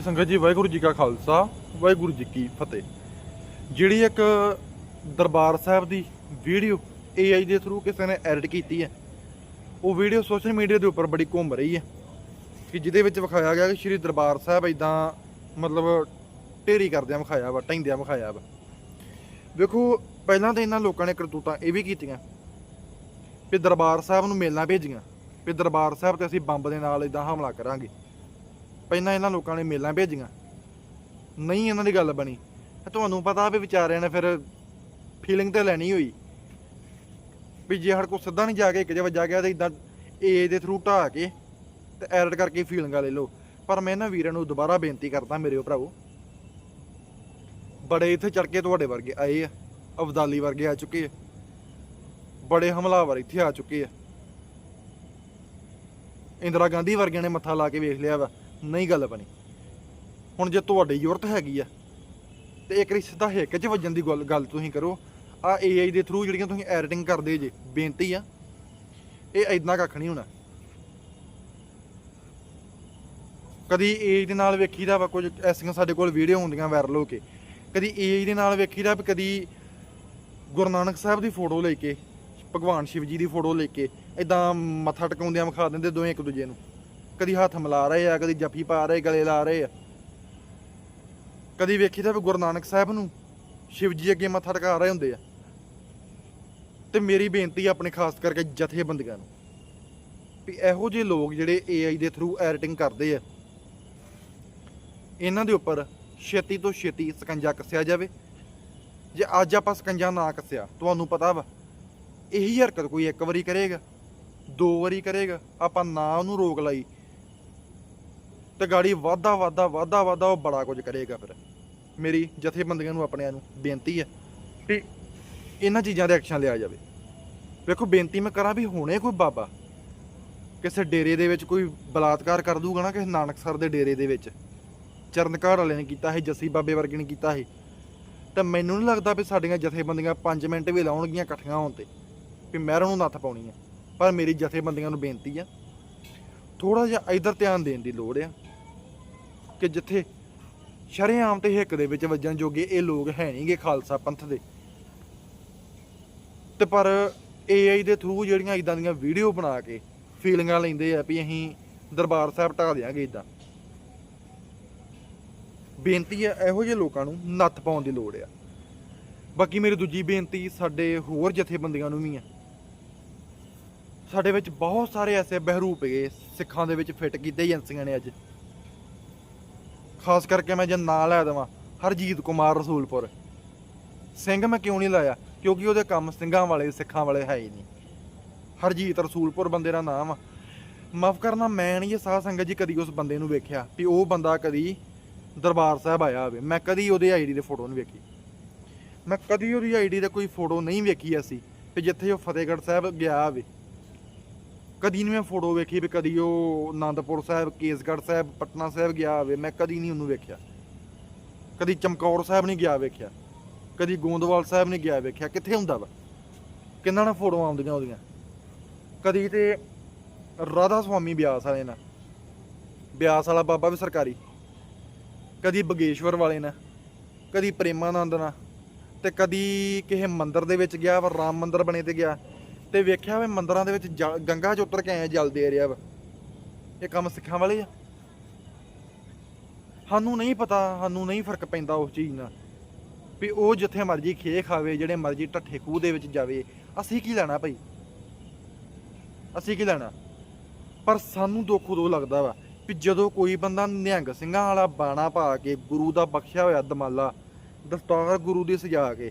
ਸੰਗਤ ਜੀ, ਵਾਹਿਗੁਰੂ ਜੀ ਕਾ ਖਾਲਸਾ, ਵਾਹਿਗੁਰੂ ਜੀ ਕੀ ਫਤਿਹ। ਜਿਹੜੀ ਇੱਕ ਦਰਬਾਰ ਸਾਹਿਬ ਦੀ ਵੀਡੀਓ AI ਦੇ ਥਰੂ ਕਿਸੇ ਨੇ ਐਡਿਟ ਕੀਤੀ ਹੈ, ਉਹ ਵੀਡੀਓ ਸੋਸ਼ਲ ਮੀਡੀਆ ਦੇ ਉੱਪਰ ਬੜੀ ਘੁੰਮ ਰਹੀ ਹੈ ਕਿ ਜਿਹਦੇ ਵਿੱਚ ਵਿਖਾਇਆ ਗਿਆ ਕਿ ਸ਼੍ਰੀ ਦਰਬਾਰ ਸਾਹਿਬ ਇਦਾਂ ਮਤਲਬ ਢੇਰੀ ਕਰਦਿਆਂ ਵਿਖਾਇਆ ਵਾ ਢੈਂਦਿਆਂ ਵਿਖਾਇਆ ਵਾ। ਵੇਖੋ, ਪਹਿਲਾਂ ਤਾਂ ਇਹਨਾਂ ਲੋਕਾਂ ਨੇ ਕਰਤੂਤਾਂ ਇਹ ਵੀ ਕੀਤੀਆਂ ਵੀ ਦਰਬਾਰ ਸਾਹਿਬ ਨੂੰ ਮੇਲਾਂ ਭੇਜੀਆਂ ਵੀ ਦਰਬਾਰ ਸਾਹਿਬ ਤੇ ਅਸੀਂ ਬੰਬ ਦੇ ਨਾਲ ਇਦਾਂ ਹਮਲਾ ਕਰਾਂਗੇ। ਪਹਿਲਾਂ ਇਹਨਾਂ ਲੋਕਾਂ ਨੇ ਮੇਲਾਂ ਭੇਜੀਆਂ। ਨਹੀਂ ਇਹਨਾਂ ਦੀ ਗੱਲ ਬਣੀ। ਤੁਹਾਨੂੰ ਪਤਾ ਵੀ ਵਿਚਾਰਿਆਂ ਨੇ ਫਿਰ ਫੀਲਿੰਗ ਤੇ ਲੈਣੀ ਹੋਈ। ਵੀ ਜੇ ਹੜ ਕੋ ਸਿੱਧਾ ਨਹੀਂ ਜਾ ਕੇ ਇੱਕ ਜਗ੍ਹਾ ਜਾ ਗਿਆ ਤੇ ਇਦਾਂ ਏ ਦੇ ਥਰੂ ਢਾ ਕੇ ਤੇ ਐਡਿਟ ਕਰਕੇ ਫੀਲਿੰਗਾਂ ਲੈ ਲਓ। ਪਰ ਮੈਂ ਇਹਨਾਂ ਵੀਰਾਂ ਨੂੰ ਦੁਬਾਰਾ ਬੇਨਤੀ ਕਰਦਾ ਮੇਰੇ ਭਰਾਵੋ। ਬੜੇ ਇੱਥੇ ਚੜ ਕੇ ਤੁਹਾਡੇ ਵਰਗੇ ਆਏ ਆ। ਅਬਦਾਲੀ ਵਰਗੇ ਆ ਚੁੱਕੇ ਆ। ਬੜੇ ਹਮਲਾਵਰ ਇੱਥੇ ਆ ਚੁੱਕੇ ਆ। ਇੰਦਰਾ ਗਾਂਧੀ ਵਰਗਿਆਂ ਨੇ ਮੱਥਾ ਲਾ ਕੇ ਵੇਖ ਲਿਆ ਵਾ। ਨਹੀਂ ਗੱਲ ਬਣੀ। ਹੁਣ ਜੇ ਤੁਹਾਡੀ ਜ਼ਰੂਰਤ ਹੈਗੀ ਆ, ਤੇ ਇੱਕ ਵਾਰੀ ਸਿੱਧਾ ਹਿੱਕ 'ਚ ਵੱਜਣ ਦੀ ਗੱਲ ਗੱਲ ਤੁਸੀਂ ਕਰੋ। ਆ AI ਦੇ ਥਰੂ ਜਿਹੜੀਆਂ ਤੁਸੀਂ ਐਡੀਟਿੰਗ ਕਰਦੇ ਜੇ, ਬੇਨਤੀ ਆ, ਇਹ ਐਦਾਂ ਕੱਖ ਨਹੀਂ ਹੋਣਾ। ਕਦੀ AI ਦੇ ਨਾਲ ਵੇਖੀਦਾ ਵਾ, ਕੁਝ ਐਸੀਆਂ ਸਾਡੇ ਕੋਲ ਵੀਡੀਓ ਹੁੰਦੀਆਂ ਵਾਇਰਲ ਹੋ ਕੇ। ਕਦੀ AI ਦੇ ਨਾਲ ਵੇਖੀਦਾ ਵੀ ਕਦੀ ਗੁਰੂ ਨਾਨਕ ਸਾਹਿਬ ਦੀ ਫੋਟੋ ਲੈ ਕੇ, ਭਗਵਾਨ ਸ਼ਿਵ ਜੀ ਦੀ ਫੋਟੋ ਲੈ ਕੇ ਇਦਾਂ ਮੱਥਾ ਟਿਕਾਉਂਦਿਆਂ ਵਿਖਾ ਦਿੰਦੇ ਦੋਵੇਂ ਇੱਕ ਦੂਜੇ ਨੂੰ। ਕਦੀ ਹੱਥ ਮਿਲਾ ਰਹੇ ਆ, ਕਦੀ ਜੱਫੀ ਪਾ ਰਹੇ, ਗਲੇ ਲਾ ਰਹੇ ਆ। ਕਦੀ ਵੇਖੀਦਾ ਵੀ ਗੁਰੂ ਨਾਨਕ ਸਾਹਿਬ ਨੂੰ ਸ਼ਿਵ ਜੀ ਅੱਗੇ ਮੱਥਾ ਟਿਕਾ ਰਹੇ ਹੁੰਦੇ ਆ। ਤੇ ਮੇਰੀ ਬੇਨਤੀ ਆ ਆਪਣੇ ਖਾਸ ਕਰਕੇ ਜਥੇਬੰਦੀਆਂ ਨੂੰ ਵੀ ਇਹੋ ਜਿਹੇ ਲੋਕ ਜਿਹੜੇ AI ਦੇ ਥਰੂ ਐਡੀਟਿੰਗ ਕਰਦੇ ਆ, ਇਹਨਾਂ ਦੇ ਉੱਪਰ ਛੇਤੀ ਤੋਂ ਛੇਤੀ ਸਕੰਜਾ ਕੱਸਿਆ ਜਾਵੇ। ਜੇ ਅੱਜ ਆਪਾਂ ਸਕੰਜਾ ਨਾ ਕੱਸਿਆ, ਤੁਹਾਨੂੰ ਪਤਾ ਵਾ, ਇਹੀ ਹਰਕਤ ਕੋਈ ਇੱਕ ਵਾਰੀ ਕਰੇਗਾ, ਦੋ ਵਾਰੀ ਕਰੇਗਾ, ਆਪਾਂ ਨਾ ਉਹਨੂੰ ਰੋਕ ਲਈ ਤੇ ਗਾੜੀ ਵਾਧਾ ਵਾਧਾ ਵਾਧਾ ਵਾਧਾ ਉਹ ਬੜਾ ਕੁਝ ਕਰੇਗਾ ਫਿਰ। ਮੇਰੀ ਜਥੇਬੰਦੀਆਂ ਨੂੰ ਆਪਣਿਆਂ ਨੂੰ ਬੇਨਤੀ ਹੈ ਵੀ ਇਹਨਾਂ ਚੀਜ਼ਾਂ ਦੇ ਐਕਸ਼ਨ ਲਿਆ ਜਾਵੇ। ਵੇਖੋ, ਬੇਨਤੀ ਮੈਂ ਕਰਾਂ ਵੀ ਹੁਣੇ ਕੋਈ ਬਾਬਾ ਕਿਸੇ ਡੇਰੇ ਦੇ ਵਿੱਚ ਕੋਈ ਬਲਾਤਕਾਰ ਕਰ ਦੂਗਾ ਨਾ, ਕਿਸੇ ਨਾਨਕਸਰ ਦੇ ਡੇਰੇ ਦੇ ਵਿੱਚ। ਚਰਨਕਾਰ ਵਾਲੇ ਨੇ ਕੀਤਾ ਸੀ, ਜੱਸੀ ਬਾਬੇ ਵਰਗੇ ਨੇ ਕੀਤਾ ਸੀ। ਤਾਂ ਮੈਨੂੰ ਨਹੀਂ ਲੱਗਦਾ ਵੀ ਸਾਡੀਆਂ ਜਥੇਬੰਦੀਆਂ 5 ਮਿੰਟ ਵੀ ਲਾਉਣਗੀਆਂ ਇਕੱਠੀਆਂ ਹੋਣ ਤੇ, ਵੀ ਮਹਿਰਾਂ ਨੂੰ ਨੱਥ ਪਾਉਣੀ ਹੈ ਪਰ ਮੇਰੀ ਜਥੇਬੰਦੀਆਂ ਨੂੰ ਬੇਨਤੀ ਆ ਥੋੜਾ ਜਿਹਾ ਇਧਰ ਧਿਆਨ ਦੇਣ ਦੀ ਲੋੜ ਆ। ਕਿ ਜਿੱਥੇ ਸ਼ਰੇਆਮ ਤੇ ਹਿੱਕ ਦੇ ਵਿੱਚ ਵੱਜਣ ਜੋਗੇ ਇਹ ਲੋਕ ਹੈ ਨਹੀਂਗੇ ਖਾਲਸਾ ਪੰਥ ਦੇ। ਤੇ ਪਰ AI ਦੇ ਥਰੂ ਜਿਹੜੀਆਂ ਇਦਾਂ ਦੀਆਂ ਵੀਡੀਓ ਬਣਾ ਕੇ ਫੀਲਿੰਗਾਂ ਲੈਂਦੇ ਆ ਵੀ ਅਸੀਂ ਦਰਬਾਰ ਸਾਹਿਬ ਢਾ ਦਿਆਂਗੇ ਇਦਾਂ ਬੇਨਤੀ ਹੈ ਇਹੋ ਜਿਹੇ ਲੋਕਾਂ ਨੂੰ ਨੱਥ ਪਾਉਣ ਦੀ ਲੋੜ ਆ। ਬਾਕੀ ਮੇਰੀ ਦੂਜੀ ਬੇਨਤੀ, ਸਾਡੇ ਹੋਰ ਜਥੇਬੰਦੀਆਂ ਨੂੰ ਵੀ ਆ। ਸਾਡੇ ਵਿੱਚ ਬਹੁਤ ਸਾਰੇ ਐਸੇ ਬਹਿਰੂਪ ਹੈਗੇ, ਸਿੱਖਾਂ ਦੇ ਵਿੱਚ ਫਿੱਟ ਕੀਤੇ ਏਜੰਸੀਆਂ ਨੇ ਅੱਜ। ਖਾਸ ਕਰਕੇ ਮੈਂ ਜੇ ਨਾਂ ਲੈ ਦੇਵਾਂ, ਹਰਜੀਤ ਕੁਮਾਰ ਰਸੂਲਪੁਰ। ਸਿੰਘ ਮੈਂ ਕਿਉਂ ਨਹੀਂ ਲਾਇਆ? ਕਿਉਂਕਿ ਉਹਦੇ ਕੰਮ ਸਿੰਘਾਂ ਵਾਲੇ, ਸਿੱਖਾਂ ਵਾਲੇ ਹੈ ਹੀ ਨਹੀਂ। ਹਰਜੀਤ ਰਸੂਲਪੁਰ ਬੰਦੇ ਦਾ ਨਾਮ ਆ। ਮਾਫ ਕਰਨਾ, ਮੈਂ ਨਹੀਂ ਇਹ ਸਾਧ ਸੰਗਤ ਜੀ ਕਦੀ ਉਸ ਬੰਦੇ ਨੂੰ ਵੇਖਿਆ, ਵੀ ਉਹ ਬੰਦਾ ਕਦੀ ਦਰਬਾਰ ਸਾਹਿਬ ਆਇਆ ਹੋਵੇ। ਮੈਂ ਕਦੀ ਉਹਦੇ ਆਈਡੀ ਦੇ ਫੋਟੋ ਨਹੀਂ ਵੇਖੀ। ਮੈਂ ਕਦੀ ਉਹਦੀ ਆਈਡੀ ਦਾ ਕੋਈ ਫੋਟੋ ਨਹੀਂ ਵੇਖੀ ਅਸੀਂ ਵੀ ਜਿੱਥੇ ਉਹ ਫਤਿਹਗੜ੍ਹ ਸਾਹਿਬ ਗਿਆ ਹੋਵੇ। ਕਦੀ ਨਹੀਂ ਮੈਂ ਫੋਟੋ ਵੇਖੀ ਵੀ ਕਦੀ ਉਹ ਆਨੰਦਪੁਰ ਸਾਹਿਬ, ਕੇਸਗੜ੍ਹ ਸਾਹਿਬ, ਪਟਨਾ ਸਾਹਿਬ ਗਿਆ ਹੋਵੇ, ਮੈਂ ਕਦੀ ਨਹੀਂ ਉਹਨੂੰ ਵੇਖਿਆ। ਕਦੀ ਚਮਕੌਰ ਸਾਹਿਬ ਨਹੀਂ ਗਿਆ ਵੇਖਿਆ। ਕਦੀ ਗੋਂਦਵਾਲ ਸਾਹਿਬ ਨਹੀਂ ਗਿਆ ਵੇਖਿਆ। ਕਿੱਥੇ ਹੁੰਦਾ ਵਾ? ਕਿੰਨਾ ਨਾ ਫੋਟੋਆਂ ਆਉਂਦੀਆਂ ਉਹਦੀਆਂ? ਕਦੀ ਤੇ ਰਾਧਾ ਸੁਆਮੀ ਬਿਆਸ ਵਾਲੇ ਨਾਲ। ਬਿਆਸ ਵਾਲਾ ਬਾਬਾ ਵੀ ਸਰਕਾਰੀ। ਕਦੀ ਬਗੇਸ਼ਵਰ ਵਾਲੇ ਨਾਲ। ਕਦੀ ਪ੍ਰੇਮਾਨੰਦ ਨਾਲ। ਤੇ ਕਦੀ ਕਿਸੇ ਮੰਦਿਰ ਦੇ ਵਿੱਚ ਗਿਆ ਵਾ, ਰਾਮ ਮੰਦਿਰ ਬਣੇ ਤੇ ਗਿਆ। ਤੇ ਵੇਖਿਆ ਵੇ ਮੰਦਿਰਾਂ ਦੇ ਵਿੱਚ ਜਲ- ਗੰਗਾ ਚ ਉਤਰ ਕੇ ਆਇਆ ਜਲ ਦੇ ਰਿਹਾ ਵਾ। ਇਹ ਕੰਮ ਸਿੱਖਾਂ ਵਾਲੇ ਆ। ਸਾਨੂੰ ਨਹੀਂ ਪਤਾ, ਸਾਨੂੰ ਨਹੀਂ ਫ਼ਰਕ ਪੈਂਦਾ ਉਸ ਚੀਜ਼ ਨਾਲ। ਵੀ ਉਹ ਜਿੱਥੇ ਮਰਜ਼ੀ ਖੇ ਖਾਵੇ, ਜਿਹੜੇ ਮਰਜ਼ੀ ਢੱਠੇ ਖੂਹ ਦੇ ਵਿੱਚ ਜਾਵੇ, ਅਸੀਂ ਕੀ ਲੈਣਾ ਭਾਈ? ਅਸੀਂ ਕੀ ਲੈਣਾ? ਪਰ ਸਾਨੂੰ ਦੁੱਖ ਉਦੋਂ ਲੱਗਦਾ ਵਾ ਵੀ ਜਦੋਂ ਕੋਈ ਬੰਦਾ ਨਿਹੰਗ ਸਿੰਘਾਂ ਵਾਲਾ ਬਾਣਾ ਪਾ ਕੇ ਗੁਰੂ ਦਾ ਬਖਸ਼ਿਆ ਹੋਇਆ ਦਮਾਲਾ, ਦਸਤਾਰ ਗੁਰੂ ਦੀ ਸਜਾ ਕੇ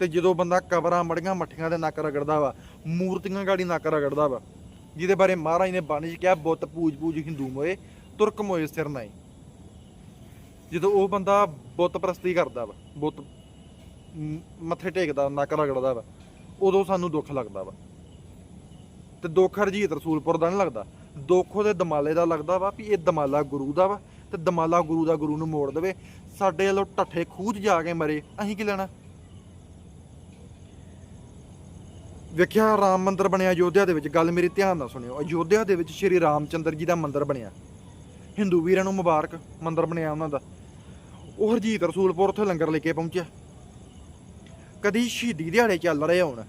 ਤੇ ਜਦੋਂ ਬੰਦਾ ਕਬਰਾਂ ਮੜੀਆਂ ਮੱਠੀਆਂ ਦੇ ਨੱਕ ਰਗੜਦਾ ਵਾ, ਮੂਰਤੀਆਂ ਗਾੜੀ ਨੱਕ ਰਗੜਦਾ ਵਾ, ਜਿਹਦੇ ਬਾਰੇ ਮਹਾਰਾਜ ਨੇ ਬਾਣੀ 'ਚ ਕਿਹਾ, ਬੁੱਤ ਪੂਜ ਪੂਜ ਹਿੰਦੂ ਮੋਏ, ਤੁਰਕ ਮੋਏ ਸਿਰ ਨਾਈ ਜਦੋਂ ਉਹ ਬੰਦਾ ਬੁੱਤ ਪ੍ਰਸਤੀ ਕਰਦਾ ਵਾ, ਬੁੱਤ ਮੱਥੇ ਟੇਕਦਾ, ਨੱਕ ਰਗੜਦਾ ਵਾ, ਉਦੋਂ ਸਾਨੂੰ ਦੁੱਖ ਲੱਗਦਾ ਵਾ। ਤੇ ਦੁੱਖ ਹਰਜੀਤ ਰਸੂਲਪੁਰ ਦਾ ਨਹੀਂ ਲੱਗਦਾ। ਦੁੱਖ ਉਹਦੇ ਦਮਾਲੇ ਦਾ ਲੱਗਦਾ ਵਾ ਵੀ ਇਹ ਦਮਾਲਾ ਗੁਰੂ ਦਾ ਵਾ, ਤੇ ਦਮਾਲਾ ਗੁਰੂ ਦਾ ਗੁਰੂ ਨੂੰ ਮੋੜ ਦੇਵੇ। ਸਾਡੇ ਵੱਲੋਂ ਢੱਠੇ ਖੂਹ ਜਾ ਕੇ ਮਰੇ, ਅਸੀਂ ਕੀ ਲੈਣਾ? ਵੇਖਿਆ ਰਾਮ ਮੰਦਿਰ ਬਣਿਆ ਅਯੋਧਿਆ ਦੇ ਵਿੱਚ, ਗੱਲ ਮੇਰੀ ਧਿਆਨ ਨਾਲ ਸੁਣਿਓ। ਅਯੋਧਿਆ ਦੇ ਵਿੱਚ ਸ਼੍ਰੀ ਰਾਮਚੰਦਰ ਜੀ ਦਾ ਮੰਦਿਰ ਬਣਿਆ। ਹਿੰਦੂ ਵੀਰਾਂ ਨੂੰ ਮੁਬਾਰਕ, ਮੰਦਿਰ ਬਣਿਆ ਉਹਨਾਂ ਦਾ। ਉਹ ਹਰਜੀਤ ਰਸੂਲਪੁਰ ਉੱਥੇ ਲੰਗਰ ਲੈ ਕੇ ਪਹੁੰਚਿਆ। ਕਦੀ ਸ਼ਹੀਦੀ ਦਿਹਾੜੇ ਚੱਲ ਰਹੇ ਹੋਣ।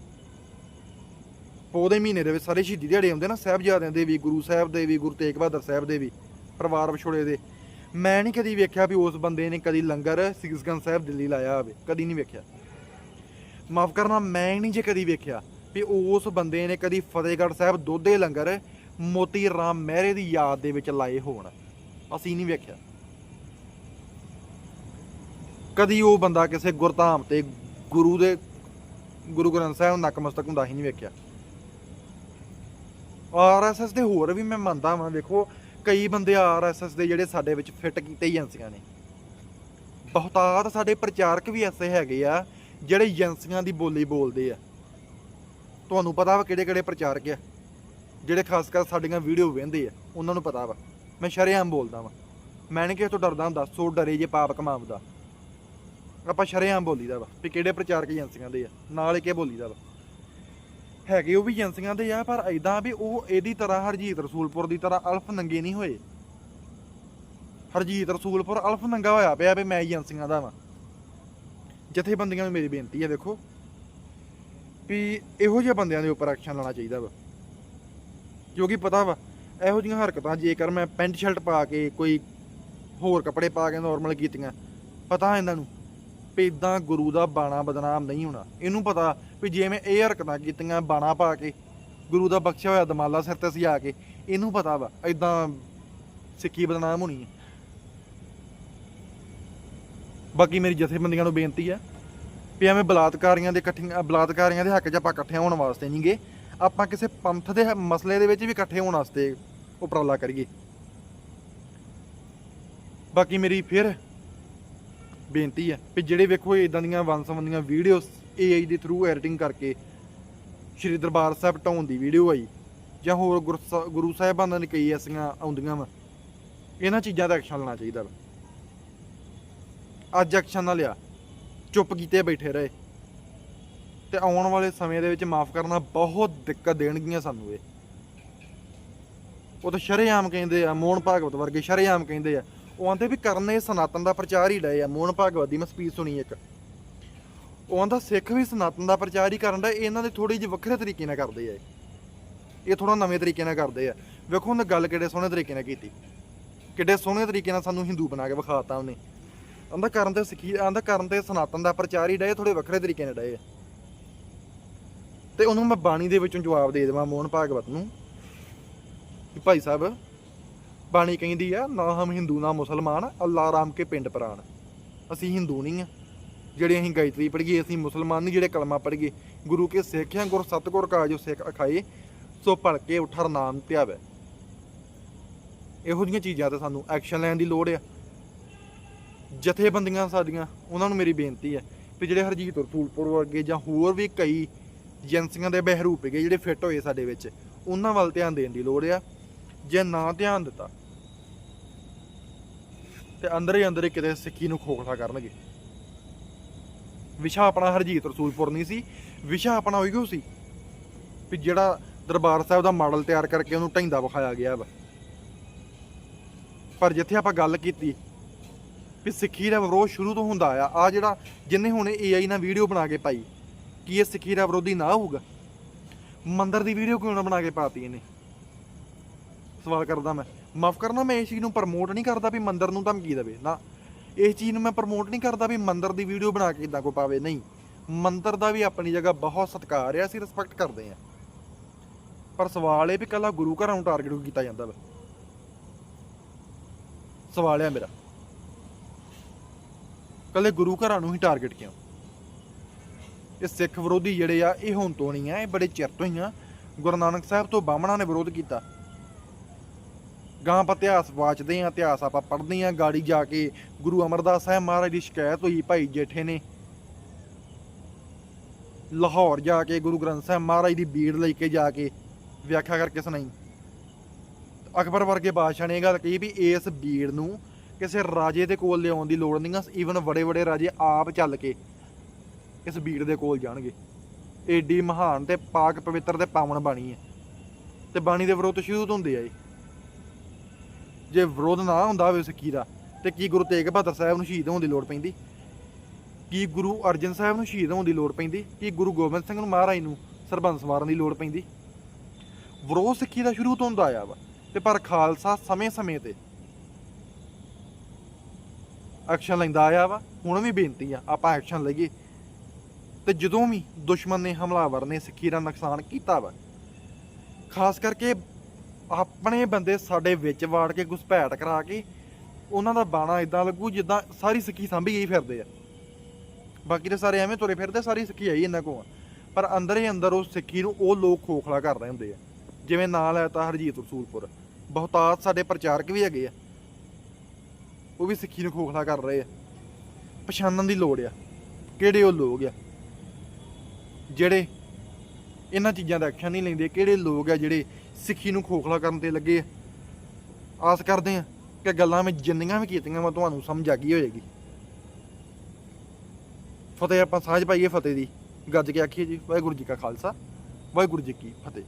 ਪੌਦੇ ਮਹੀਨੇ ਦੇ ਵਿੱਚ ਸਾਰੇ ਸ਼ਹੀਦੀ ਦਿਹਾੜੇ ਆਉਂਦੇ ਨਾ, ਸਾਹਿਬਜ਼ਾਦਿਆਂ ਦੇ ਵੀ, ਗੁਰੂ ਸਾਹਿਬ ਦੇ ਵੀ, ਗੁਰੂ ਤੇਗ ਬਹਾਦਰ ਸਾਹਿਬ ਦੇ ਵੀ, ਪਰਿਵਾਰ ਵਿਛੋੜੇ ਦੇ। ਮੈਂ ਨਹੀਂ ਕਦੀ ਵੇਖਿਆ ਵੀ ਉਸ ਬੰਦੇ ਨੇ ਕਦੀ ਲੰਗਰ ਸੀਸਗੰਜ ਸਾਹਿਬ ਦਿੱਲੀ ਲਾਇਆ ਹੋਵੇ, ਕਦੀ ਨਹੀਂ ਵੇਖਿਆ। ਮਾਫ ਕਰਨਾ, ਮੈਂ ਨਹੀਂ ਜੇ ਕਦੀ ਵੇਖਿਆ। ਵੀ ਉਸ ਬੰਦੇ ਨੇ ਕਦੀ ਫਤਿਹਗੜ੍ਹ ਸਾਹਿਬ ਦੋਦੇ ਲੰਗਰ ਮੋਤੀ ਰਾਮ ਮਹਿਰੇ ਦੀ ਯਾਦ ਦੇ ਵਿੱਚ ਲਾਏ ਹੋਣ। ਅਸੀਂ ਨਹੀਂ ਵੇਖਿਆ। ਕਦੀ ਉਹ ਬੰਦਾ ਕਿਸੇ ਗੁਰਧਾਮ ਤੇ ਗੁਰੂ ਦੇ, ਗੁਰੂ ਗ੍ਰੰਥ ਸਾਹਿਬ ਨਕਮਸਤਕ ਹੁੰਦਾ ਹੀ ਨਹੀਂ ਵੇਖਿਆ। ਆਰਐਸਐਸ ਦੇ ਹੋਰ ਵੀ ਮੈਂ ਮੰਨਦਾ ਵਾਂ, ਵੇਖੋ, ਕਈ ਬੰਦੇ ਆਰਐਸਐਸ ਦੇ ਜਿਹੜੇ ਸਾਡੇ ਵਿੱਚ ਫਿੱਟ ਕੀਤੇ ਏਜੰਸੀਆਂ ਨੇ। ਬਹੁਤਾਤ ਸਾਡੇ ਪ੍ਰਚਾਰਕ ਵੀ ਐਸੇ ਹੈਗੇ ਆ, ਜਿਹੜੇ ਏਜੰਸੀਆਂ ਦੀ ਬੋਲੀ ਬੋਲਦੇ ਆ। ਤੁਹਾਨੂੰ ਪਤਾ ਵਾ ਕਿਹੜੇ ਕਿਹੜੇ ਪ੍ਰਚਾਰਕ ਆ, ਜਿਹੜੇ ਖਾਸ ਕਰ ਸਾਡੀਆਂ ਵੀਡੀਓ ਵੇਖਦੇ ਆ, ਉਹਨਾਂ ਨੂੰ ਪਤਾ ਵਾ। ਮੈਂ ਸ਼ਰੇਆਮ ਬੋਲਦਾ ਵਾ। ਮੈਂ ਨਹੀਂ ਕਿਸੇ ਤੋਂ ਡਰਦਾ ਹੁੰਦਾ, ਸੋ ਡਰੇ ਜੇ ਪਾਪ ਕਮਾਉਂਦਾ ਆਪਾਂ ਸ਼ਰੇਆਮ ਬੋਲੀਦਾ ਵਾ ਵੀ ਕਿਹੜੇ ਪ੍ਰਚਾਰਕ ਏਜੰਸੀਆਂ ਦੇ ਆ, ਨਾਲ ਹੀ ਕੇ ਬੋਲੀਦਾ ਵਾ। ਹੈਗੇ ਉਹ ਵੀ ਏਜੰਸੀਆਂ ਦੇ ਆ, ਪਰ ਐਦਾਂ ਵੀ ਉਹ ਇਹਦੀ ਤਰ੍ਹਾਂ ਹਰਜੀਤ ਰਸੂਲਪੁਰ ਦੀ ਤਰ੍ਹਾਂ ਅਲਫ ਨੰਗੇ ਨਹੀਂ ਹੋਏ। ਹਰਜੀਤ ਰਸੂਲਪੁਰ ਅਲਫ ਨੰਗਾ ਹੋਇਆ ਪਿਆ ਵੀ ਮੈਂ ਏਜੰਸੀਆਂ ਦਾ ਵਾਂ। ਜਥੇਬੰਦੀਆਂ ਨੂੰ ਮੇਰੀ ਬੇਨਤੀ ਹੈ ਦੇਖੋ ਵੀ ਇਹੋ ਜਿਹੇ ਬੰਦਿਆਂ ਦੇ ਉੱਪਰ ਐਕਸ਼ਨ ਲੈਣਾ ਚਾਹੀਦਾ ਵਾ। ਕਿਉਂਕਿ ਪਤਾ ਵਾ, ਇਹੋ ਜਿਹੀਆਂ ਹਰਕਤਾਂ ਜੇਕਰ ਮੈਂ ਪੈਂਟ ਸ਼ਰਟ ਪਾ ਕੇ ਕੋਈ ਹੋਰ ਕੱਪੜੇ ਪਾ ਕੇ ਨਾਰਮਲ ਕੀਤੀਆਂ, ਪਤਾ ਇਹਨਾਂ ਨੂੰ ਵੀ ਇਦਾਂ ਗੁਰੂ ਦਾ ਬਾਣਾ ਬਦਨਾਮ ਨਹੀਂ ਹੋਣਾ। ਇਹਨੂੰ ਪਤਾ ਵੀ ਜੇ ਮੈਂ ਇਹ ਹਰਕਤਾਂ ਕੀਤੀਆਂ ਬਾਣਾ ਪਾ ਕੇ, ਗੁਰੂ ਦਾ ਬਖਸ਼ਿਆ ਹੋਇਆ ਦਮਾਲਾ ਸਿਰ ਤੇ ਸਜਾ ਕੇ, ਇਹਨੂੰ ਪਤਾ ਵਾ ਇਦਾਂ ਸਿੱਖੀ ਬਦਨਾਮ ਹੋਣੀ ਹੈ ਬਾਕੀ ਮੇਰੀ ਜਥੇਬੰਦੀਆਂ ਨੂੰ ਬੇਨਤੀ ਹੈ ਵੀ ਐਵੇਂ ਬਲਾਤਕਾਰੀਆਂ ਦੇ ਇਕੱਠੀਆਂ ਬਲਾਤਕਾਰੀਆਂ ਦੇ ਹੱਕ 'ਚ ਆਪਾਂ ਇਕੱਠੇ ਹੋਣ ਵਾਸਤੇ ਨਹੀਂਗੇ ਆਪਾਂ ਕਿਸੇ ਪੰਥ ਦੇ ਮਸਲੇ ਦੇ ਵਿੱਚ ਵੀ ਇਕੱਠੇ ਹੋਣ ਵਾਸਤੇ ਉਪਰਾਲਾ ਕਰੀਏ। ਬਾਕੀ ਮੇਰੀ ਫਿਰ ਬੇਨਤੀ ਹੈ ਵੀ ਜਿਹੜੇ ਵੇਖੋ ਇਦਾਂ ਦੀਆਂ ਵੰਸਵੰਦੀਆਂ ਵੀਡੀਓਜ਼ AI ਦੇ ਥਰੂ ਐਡੀਟਿੰਗ ਕਰਕੇ ਸ਼੍ਰੀ ਦਰਬਾਰ ਸਾਹਿਬ ਢਾਉਣ ਦੀ ਵੀਡੀਓ ਆਈ, ਜਾਂ ਹੋਰ ਗੁਰ ਗੁਰੂ ਸਾਹਿਬਾਨਾਂ ਦੀ ਕਈ ਐਸੀਆਂ ਆਉਂਦੀਆਂ ਵਾ, ਇਹਨਾਂ ਚੀਜ਼ਾਂ ਦਾ ਐਕਸ਼ਨ ਲੈਣਾ ਚਾਹੀਦਾ ਵਾ। ਅੱਜ ਐਕਸ਼ਨ ਨਾ ਲਿਆ। ਚੁੱਪ ਕੀਤੇ ਬੈਠੇ ਰਹੇ। ਤੇ ਆਉਣ ਵਾਲੇ ਸਮੇਂ ਦੇ ਵਿੱਚ ਮਾਫ ਕਰਨਾ ਬਹੁਤ ਦਿੱਕਤ ਦੇਣਗੀਆਂ ਸਾਨੂੰ ਇਹ। ਉਹ ਤਾਂ ਸ਼ਰੇਆਮ ਕਹਿੰਦੇ ਆ, ਮੋਹਨ ਭਾਗਵਤ ਵਰਗੇ ਸ਼ਰੇਆਮ ਕਹਿੰਦੇ ਆ। ਉਹ ਆਂਦੇ ਵੀ ਕਰਨੇ ਸਨਾਤਨ ਦਾ ਪ੍ਰਚਾਰ ਹੀ ਡਏ ਆ। ਮੋਹਨ ਭਾਗਵਤ ਦੀ ਮੈਂ ਸਪੀਚ ਸੁਣੀ ਇੱਕ। ਉਹ ਆਂਦਾ, ਸਿੱਖ ਵੀ ਸਨਾਤਨ ਦਾ ਪ੍ਰਚਾਰ ਹੀ ਕਰਨ ਦਾ ਇਹਨਾਂ ਦੇ ਥੋੜੀ ਜਿਹੀ ਵੱਖਰੇ ਤਰੀਕੇ ਨਾਲ ਕਰਦੇ ਆ ਇਹ। ਥੋੜਾ ਨਵੇਂ ਤਰੀਕੇ ਨਾਲ ਕਰਦੇ ਆ। ਵੇਖੋ ਉਹਨੇ ਗੱਲ ਕਿਹੜੇ ਸੋਹਣੇ ਤਰੀਕੇ ਨਾਲ ਕੀਤੀ। ਕਿੱਡੇ ਸੋਹਣੇ ਤਰੀਕੇ ਨਾਲ ਸਾਨੂੰ ਹਿੰਦੂ ਬਣਾ ਕੇ ਵਿਖਾਤਾ ਉਹਨੇ। ਆਂਦਾ ਕਰਨ ਤੇ ਸਿੱਖੀ ਆਂਦਾ ਕਰਨ ਤੇ ਸਨਾਤਨ ਦਾ ਪ੍ਰਚਾਰ ਹੀ ਡਏ ਥੋੜੇ ਵੱਖਰੇ ਤਰੀਕੇ ਨਾਲ ਡਏ ਆ। ਤੇ ਉਹਨੂੰ ਮੈਂ ਬਾਣੀ ਦੇ ਵਿੱਚੋਂ ਜਵਾਬ ਦੇ ਦੇਵਾਂ ਮੋਹਨ ਭਾਗਵਤ ਨੂੰ। ਕਿ ਭਾਈ ਸਾਹਿਬ, ਬਾਣੀ ਕਹਿੰਦੀ ਆ, ਨਾ ਹਮ ਹਿੰਦੂ, ਨਾ ਮੁਸਲਮਾਨ ਅੱਲਾ ਰਾਮ ਕੇ ਪਿੰਡ ਪ੍ਰਾਨ ਅਸੀਂ ਹਿੰਦੂ ਨਹੀਂ ਆ। ਜਿਹੜੇ ਅਸੀਂ ਗਾਇਤਰੀ ਪੜ੍ਹੀਏ, ਅਸੀਂ ਮੁਸਲਮਾਨ ਨਹੀਂ, ਜਿਹੜੇ ਕਲਮਾ ਪੜ੍ਹੀਏ। ਗੁਰੂ ਕੇ ਸਿੱਖ ਹਾਂ ਗੁਰ, ਸਤਗੁਰ ਕਾਜੋ ਸਿੱਖ ਅਖਾਏ, ਸੋ ਭਲਕੇ ਕੇ ਉਠਰ ਨਾਮ ਧਿਆਵੇ। ਇਹੋ ਜਿਹੀਆਂ ਚੀਜ਼ਾਂ ਤੇ ਸਾਨੂੰ ਐਕਸ਼ਨ ਲੈਣ ਦੀ ਲੋੜ ਆ। ਜਥੇਬੰਦੀਆਂ ਸਾਡੀਆਂ, ਉਹਨਾਂ ਨੂੰ ਮੇਰੀ ਬੇਨਤੀ ਹੈ ਵੀ ਜਿਹੜੇ ਹਰਜੀਤ ਰਸੂਲਪੁਰ ਵਰਗੇ ਜਾਂ ਹੋਰ ਵੀ ਕਈ ਏਜੰਸੀਆਂ ਦੇ ਬਹਿਰੂਪ ਹੈਗੇ ਜਿਹੜੇ ਫਿੱਟ ਹੋਏ ਸਾਡੇ ਵਿੱਚ, ਉਹਨਾਂ ਵੱਲ ਧਿਆਨ ਦੇਣ ਦੀ ਲੋੜ ਆ। ਜੇ ਨਾ ਧਿਆਨ ਦਿੱਤਾ, ਤੇ ਅੰਦਰ ਹੀ ਅੰਦਰ ਹੀ ਕਿਤੇ ਸਿੱਖੀ ਨੂੰ ਖੋਖਲਾ ਕਰਨਗੇ। ਵਿਸ਼ਾ ਆਪਣਾ ਹਰਜੀਤ ਰਸੂਲਪੁਰ ਨਹੀਂ ਸੀ, ਵਿਸ਼ਾ ਆਪਣਾ ਉਹੀ ਸੀ ਵੀ ਜਿਹੜਾ ਦਰਬਾਰ ਸਾਹਿਬ ਦਾ ਮਾਡਲ ਤਿਆਰ ਕਰਕੇ ਉਹਨੂੰ ਢੈਂਦਾ ਵਿਖਾਇਆ ਗਿਆ ਵਾ। ਪਰ ਜਿੱਥੇ ਆਪਾਂ ਗੱਲ ਕੀਤੀ ਵੀ ਸਿੱਖੀ ਦਾ ਵਿਰੋਧ ਸ਼ੁਰੂ ਤੋਂ ਹੁੰਦਾ ਆ। ਆ ਜਿਹੜਾ ਜਿੰਨੇ ਹੁਣ AI ਨਾਲ ਵੀਡੀਓ ਬਣਾ ਕੇ ਪਾਈ, ਕੀ ਇਹ ਸਿੱਖੀ ਦਾ ਵਿਰੋਧੀ ਨਾ ਹੋਊਗਾ? ਮੰਦਰ ਦੀ ਵੀਡੀਓ ਕਿਉਂ ਨਾ ਬਣਾ ਕੇ ਪਾਤੀ ਇਹਨੇ? ਸਵਾਲ ਕਰਦਾ ਮੈਂ। ਮਾਫ ਕਰਨਾ, ਮੈਂ ਇਸ ਚੀਜ਼ ਨੂੰ ਪ੍ਰਮੋਟ ਨਹੀਂ ਕਰਦਾ ਵੀ ਮੰਦਰ ਨੂੰ ਧਮਕੀ ਦੇਵੇ। ਨਾ, ਇਸ ਚੀਜ਼ ਨੂੰ ਮੈਂ ਪ੍ਰਮੋਟ ਨਹੀਂ ਕਰਦਾ ਵੀ ਮੰਦਰ ਦੀ ਵੀਡੀਓ ਬਣਾ ਕੇ ਇਦਾਂ ਕੋ ਪਾਵੇ। ਨਹੀਂ, ਮੰਦਰ ਦਾ ਵੀ ਆਪਣੀ ਜਗ੍ਹਾ ਬਹੁਤ ਸਤਿਕਾਰ ਹੈ ਅਸੀਂ ਰਿਸਪੈਕਟ ਕਰਦੇ ਹਾਂ ਪਰ ਸਵਾਲ ਇਹ ਵੀ ਕੱਲਾ ਗੁਰੂ ਘਰਾਂ ਨੂੰ ਟਾਰਗੇਟ ਕੀਤਾ ਜਾਂਦਾ ਵਾ। ਸਵਾਲ ਆ ਮੇਰਾ। ਕੱਲੇ ਗੁਰੂ ਘਰਾਂ ਨੂੰ ਹੀ ਟਾਰਗੇਟ ਕਿਉਂ ਇਹ ਸਿੱਖ ਵਿਰੋਧੀ ਜਿਹੜੇ ਆ, ਇਹ ਹੁਣ ਤੋਂ ਨਹੀਂ ਆ, ਇਹ ਬੜੇ ਚਿਰ ਤੋਂ ਹੀ ਆ। ਗੁਰੂ ਨਾਨਕ ਸਾਹਿਬ ਤੋਂ ਬਾਹਮਣਾਂ ਨੇ ਵਿਰੋਧ ਕੀਤਾ। ਗਾਂ ਆਪਾਂ ਇਤਿਹਾਸ ਵਾਚਦੇ ਆ, ਇਤਿਹਾਸ ਆਪਾਂ ਪੜ੍ਹਦੇ ਆ, ਗਾੜੀ ਜਾ ਕੇ ਗੁਰੂ ਅਮਰਦਾਸ ਸਾਹਿਬ ਮਹਾਰਾਜ ਦੀ ਸ਼ਿਕਾਇਤ ਹੋਈ, ਭਾਈ ਜੇਠੇ ਨੇ। ਲਾਹੌਰ ਜਾ ਕੇ ਗੁਰੂ ਗ੍ਰੰਥ ਸਾਹਿਬ ਮਹਾਰਾਜ ਦੀ ਬੀੜ ਲੈ ਕੇ ਜਾ ਕੇ ਵਿਆਖਿਆ ਕਰਕੇ ਸੁਣਾਈ। ਅਕਬਰ ਵਰਗੇ ਬਾਦਸ਼ਾਹ ਨੇ ਇਹ ਗੱਲ ਕਹੀ ਵੀ ਇਸ ਬੀੜ ਨੂੰ ਕਿਸੇ ਰਾਜੇ ਦੇ ਕੋਲ ਲਿਆਉਣ ਦੀ ਲੋੜ ਨਹੀਂ ਆ ਈਵਨ ਵੱਡੇ ਬੜੇ ਰਾਜੇ ਆਪ ਚੱਲ ਕੇ ਇਸ ਬੀੜ ਦੇ ਕੋਲ ਜਾਣਗੇ। ਏਡੀ ਮਹਾਨ ਤੇ ਪਾਕ ਪਵਿੱਤਰ ਤੇ ਪਾਵਨ ਬਾਣੀ ਹੈ। ਤੇ ਬਾਣੀ ਦੇ ਵਿਰੋਧ ਸ਼ੁਰੂ ਤੋਂ ਹੁੰਦੇ ਆ ਇਹ। ਜੇ ਵਿਰੋਧ ਨਾ ਹੁੰਦਾ ਹੋਵੇ ਸਿੱਖੀ ਦਾ, ਤੇ ਕੀ ਗੁਰੂ ਤੇਗ ਬਹਾਦਰ ਸਾਹਿਬ ਨੂੰ ਸ਼ਹੀਦ ਹੋਣ ਦੀ ਲੋੜ ਪੈਂਦੀ? ਕੀ ਗੁਰੂ ਅਰਜਨ ਸਾਹਿਬ ਨੂੰ ਸ਼ਹੀਦ ਹੋਣ ਦੀ ਲੋੜ ਪੈਂਦੀ? ਕੀ ਗੁਰੂ ਗੋਬਿੰਦ ਸਿੰਘ ਨੂੰ ਮਹਾਰਾਜ ਨੂੰ ਸਰਬੰਸ ਮਾਰਨ ਦੀ ਲੋੜ ਪੈਂਦੀ? ਵਿਰੋਧ ਸਿੱਖੀ ਦਾ ਸ਼ੁਰੂ ਤੋਂ ਹੁੰਦਾ ਆ ਵਾ। ਤੇ ਪਰ ਖਾਲਸਾ ਸਮੇਂ-ਸਮੇਂ ਤੇ ਐਕਸ਼ਨ ਲੈਂਦਾ ਆਇਆ ਵਾ, ਹੁਣ ਵੀ ਬੇਨਤੀ ਆ, ਆਪਾਂ ਐਕਸ਼ਨ ਲਈਏ। ਤੇ ਜਦੋਂ ਵੀ ਦੁਸ਼ਮਣ ਨੇ ਹਮਲਾਵਰ ਨੇ ਸਿੱਖੀ ਦਾ ਨੁਕਸਾਨ ਕੀਤਾ ਵਾ, ਖਾਸ ਕਰਕੇ ਆਪਣੇ ਬੰਦੇ ਸਾਡੇ ਵਿੱਚ ਵਾੜ ਕੇ ਘੁਸਪੈਠ ਕਰਾ ਕੇ, ਉਹਨਾਂ ਦਾ ਬਾਣਾ ਇਦਾਂ ਲੱਗੂ ਜਿੱਦਾਂ ਸਾਰੀ ਸਿੱਖੀ ਸਾਂਭੀ ਗਈ ਫਿਰਦੇ ਆ। ਬਾਕੀ ਤੇ ਸਾਰੇ ਐਵੇਂ ਤੁਰੇ ਫਿਰਦੇ, ਸਾਰੀ ਸਿੱਖੀ ਆਈ ਇਹਨਾਂ ਕੋਲ। ਪਰ ਅੰਦਰ ਹੀ ਅੰਦਰ ਉਸ ਸਿੱਖੀ ਨੂੰ ਉਹ ਲੋਕ ਖੋਖਲਾ ਕਰ ਰਹੇ ਹੁੰਦੇ ਆ। ਜਿਵੇਂ ਨਾਂ ਲੈਤਾ ਹਰਜੀਤ ਰਸੂਲਪੁਰ। ਬਹੁਤਾਤ ਸਾਡੇ ਪ੍ਰਚਾਰਕ ਵੀ ਹੈਗੇ ਆ। ਉਹ ਵੀ ਸਿੱਖੀ ਨੂੰ ਖੋਖਲਾ ਕਰ ਰਹੇ ਆ। ਪਛਾਣਨ ਦੀ ਲੋੜ ਆ। ਕਿਹੜੇ ਉਹ ਲੋਕ ਆ? ਜਿਹੜੇ ਇਹਨਾਂ ਚੀਜ਼ਾਂ ਦਾ ਐਕਸ਼ਨ ਨਹੀਂ ਲੈਂਦੇ, ਕਿਹੜੇ ਲੋਕ ਆ ਜਿਹੜੇ ਸਿੱਖੀ ਨੂੰ ਖੋਖਲਾ ਕਰਨ ਤੇ ਲੱਗੇ ਆ? ਆਸ ਕਰਦੇ ਆ ਕਿ ਗੱਲਾਂ ਵਿੱਚ ਜਿੰਨੀਆਂ ਵੀ ਕੀਤੀਆਂ ਮੈਂ ਤੁਹਾਨੂੰ ਸਮਝ ਆ ਗਈ ਹੋਏਗੀ। ਫਤਿਹ ਆਪਾਂ ਸਾਂਝ ਪਾਈਏ ਫਤਿਹ ਦੀ। ਗੱਜ ਕੇ ਆਖੀਏ ਜੀ, ਵਾਹਿਗੁਰੂ ਜੀ ਕਾ ਖਾਲਸਾ, ਵਾਹਿਗੁਰੂ ਜੀ ਕੀ ਫਤਿਹ।